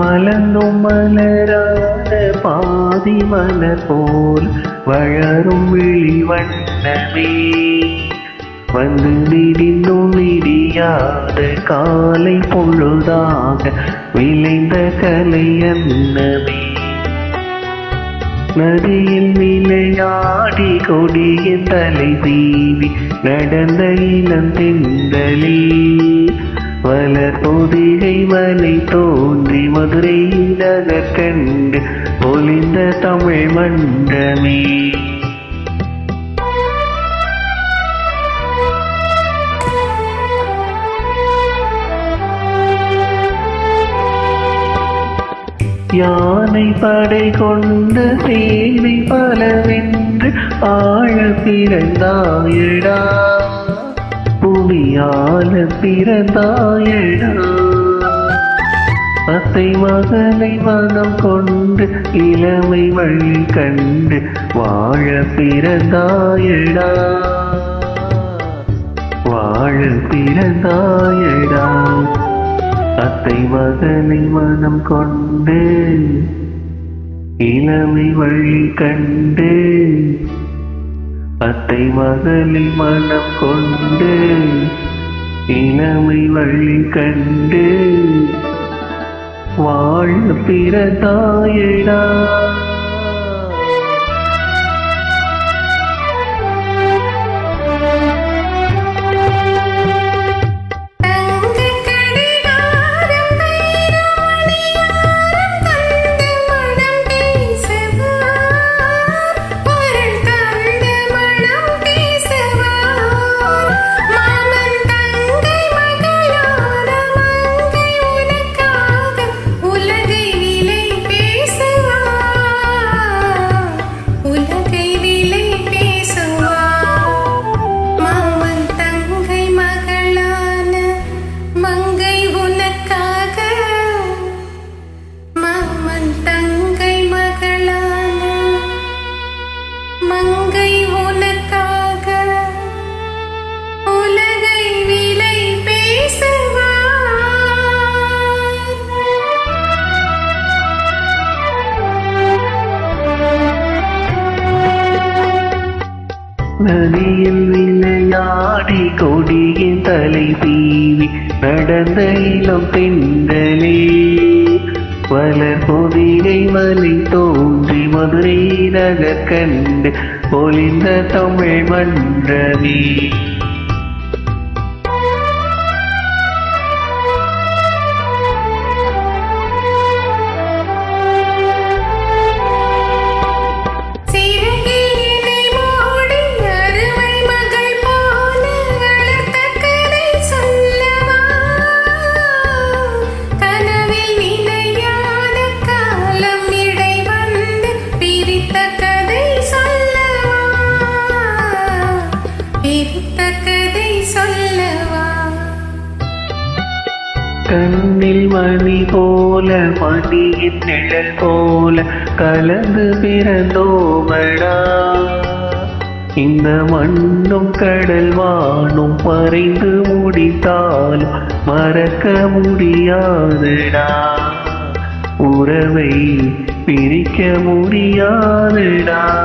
மலர்ந்தும் மலரான பாதி மலர் போல் வளரும் விழி வண்ணமே. வந்து விடிந்தும் விடியாத காலை பொழுதாக விளைந்த கலை அன்னமே. நதியில் விளையாடி கொடியின் தலை தீவி நடந்த இளம் தென்றலே வளர் பொதிகை மலை தோன்றி மதுரை நகர் கண்டு பொலிந்த தமிழ் மண்டமே யானை படை கொண்ட சேனை பலவென்று ஆழ பிறந்தாயிடா. பூமியால பிறந்தாயடா. அத்தை மகனை மனம் கொண்டு இளமை வழி கண்டு வாழ பிறந்தாயடா. வாழ பிறந்தாயடா. அத்தை மகனை மனம் கொண்டு இளமை வழி கண்டு அத்தை மகளை மனம் கொண்டு இளமை வழி கண்டு வாழ பிற தாயடா. நதியில் விளையாடி கொடியின் தலை தீவி நடந்த இளம் பெண்களே. வளர் பொதிகை மலை தோன்றி மதுரை நகர் கண்டு ஒளிந்த தமிழ் மன்றமே. மணி போல மணியின் நிழல் போல கலந்து பிறந்தோமடா. இந்த மண்ணும் கடல் வானும் மறைந்து முடித்தாலும் மறக்க முடியாதுடா. உறவை பிரிக்க முடியாதுடா.